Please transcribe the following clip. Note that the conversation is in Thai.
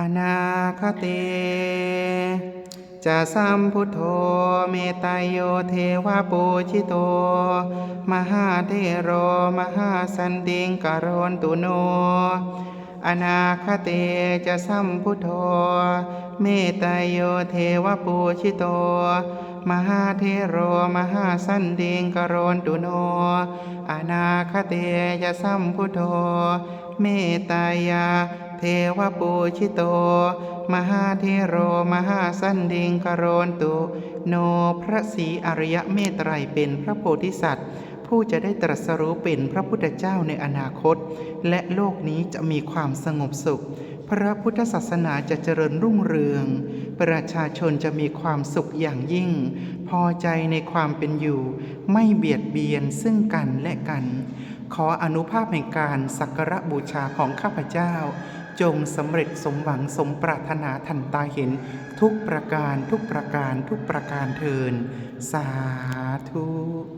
อนาคเต จะสัมพุทโธเมตายโยเทวปูชิโต มหาเทโรมหาสันติงกโรนตุโน อนาคเตจะสัมพุทโธเมตายโยเทวปูชิโต มหาเทโรมหาสันติงกโรนตุโน อนาคเตจะสัมพุทโธเมตายา เทวปูชิโต มหาเทโรมหาสันดิงกโรนตุ โนพระศรีอริยเมตไตรเป็นพระโพธิสัตว์ ผู้จะได้ตรัสรู้เป็นพระพุทธเจ้าในอนาคต และโลกนี้จะมีความสงบสุข พระพุทธศาสนาจะเจริญรุ่งเรือง ประชาชนจะมีความสุขอย่างยิ่ง พอใจในความเป็นอยู่ ไม่เบียดเบียนซึ่งกันและกันขออนุภาพแห่งการสักการะบูชาของข้าพเจ้า จงสำเร็จสมหวังสมปรารถนาทันตาเห็น ทุกประการทุกประการทุกประการเทิน สาธุ